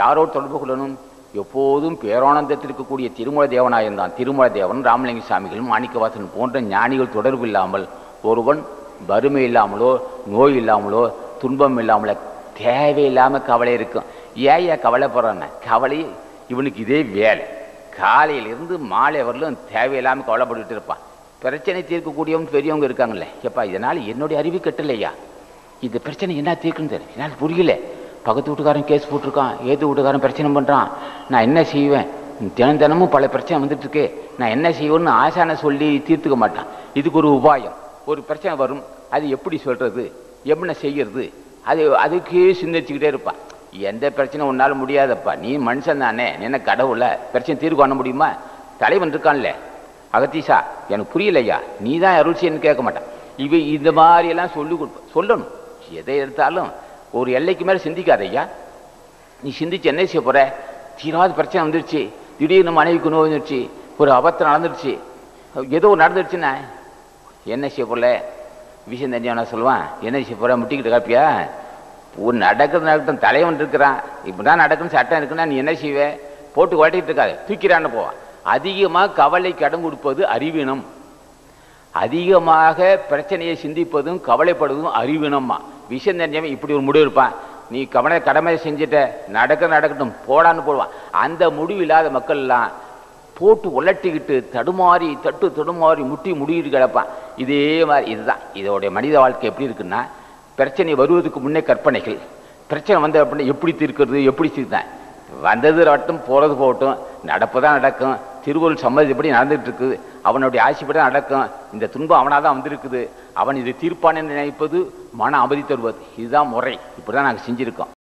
யாரோடு தொடர்பு கொள்ளணும். எப்போதும் பேரானந்தத்தில் இருக்கக்கூடிய திருமல தேவனாயிருந்தான் திருமல தேவன் ராமலிங்க சாமிகளும் மாணிக்கவாசன் போன்ற ஞானிகள் தொடர்பு இல்லாமல் ஒருவன் வறுமை இல்லாமலோ நோய் இல்லாமலோ துன்பம் இல்லாமலோ தேவையில்லாமல் கவலை இருக்கும். ஏன் ஏன் கவலைப்படுறான கவலை இவனுக்கு இதே வேலை. காலையிலிருந்து மாலை வரலும் தேவையில்லாமல் கவலைப்பட்டுட்டு இருப்பான். பிரச்சனை தீர்க்கக்கூடியவங்க பெரியவங்க இருக்காங்களே எப்பா இதனால் என்னுடைய அறிவு கட்டலையா? இந்த பிரச்சனை என்ன தீர்க்குன்னு தெரியும்? என்னால் புரியல. பக்கத்து வீட்டுக்காரன் கேஸ் போட்டிருக்கான் ஏது வீட்டுக்காரன் பிரச்சனை பண்ணுறான் நான் என்ன செய்வேன்? தினம் தினமும் பல பிரச்சனை வந்துட்டுருக்கு. நான் என்ன செய்வேன்னு ஆசான சொல்லி தீர்த்துக்க மாட்டான். இதுக்கு ஒரு உபாயம். ஒரு பிரச்சனை வரும். அது எப்படி சொல்கிறது எப்படி செய்கிறது அது அதுக்கே சிந்திச்சுக்கிட்டே இருப்பான் எந்த பிரச்சனை உன்னால் முடியாதப்பா. நீ மனுஷன் தானே. என்ன கடவுளை? பிரச்சனை தீர்வு காண முடியுமா? தலைவன் இருக்கான்ல. அகத்தீஷா எனக்கு புரியலையா? நீ தான் அருள் செய்யன்னு கேட்க மாட்டான். இவ இந்த மாதிரி எல்லாம் சொல்லி கொடுப்ப சொல்லணும். எதை எடுத்தாலும் ஒரு எல்லைக்கு மேலே சிந்திக்காதையா நீ சிந்திச்சு என்ன செய்ய போற? தீராத பிரச்சனை வந்துருச்சு. திடீர்னு மனைவிக்கு நோய் வந்துருச்சு. ஒரு அபத்தம் நடந்துடுச்சு ஏதோ நடந்துருச்சுன்னா என்ன செய்ய போடல விஷயம் தெரிஞ்சவனா சொல்லுவான். என்ன செய்ய போகிற முட்டிக்கிட்டு காப்பியா? ஒரு நடக்கிறது நடக்கட்டும். தலைவன் இருக்கிறான். இப்படிதான் நடக்குன்னு சட்டம் இருக்குன்னா நீ என்ன செய்வே? போட்டு ஓட்டிட்டு இருக்காது. தூக்கிறான்னு போவான் அதிகமாக கவலை கடன் கொடுப்பது அறிவீனம். அதிகமாக பிரச்சனையை சிந்திப்பதும் கவலைப்படுவதும் அறிவினம்மா. விஷயம் தெரிஞ்சவன் இப்படி ஒரு முடிவு இருப்பான் நீ கவலை கடமை செஞ்சுட்ட நடக்க நடக்கட்டும் போடான்னு போடுவான். அந்த முடிவு இல்லாத மக்கள் எல்லாம் போட்டு உலட்டிக்கிட்டு தடுமாறி தட்டு தடுமாறி முட்டி முடிகிட்டு கிடப்பான். இதே மாதிரி இதுதான். இதோடைய மனித வாழ்க்கை எப்படி இருக்குன்னா பிரச்சனை வருவதற்கு முன்னே கற்பனைகள். பிரச்சனை வந்த அப்படின்னா எப்படி தீர்க்கிறது எப்படி தீர்த்தான் வந்தது மட்டும் போகிறது போகட்டும் நடப்பு தான் நடக்கும். திருவள்ளுவர் சம்மதிப்படி நடந்துகிட்டு இருக்குது. அவனுடைய ஆசைப்படி தான் நடக்கும். இந்த துன்பம் அவனாக தான் வந்திருக்குது. அவன் இதை தீர்ப்பான் என்று நினைப்பது மன அமைதி தருவது. இதுதான் முறை. இப்படி தான் நாங்கள் செஞ்சுருக்கோம்.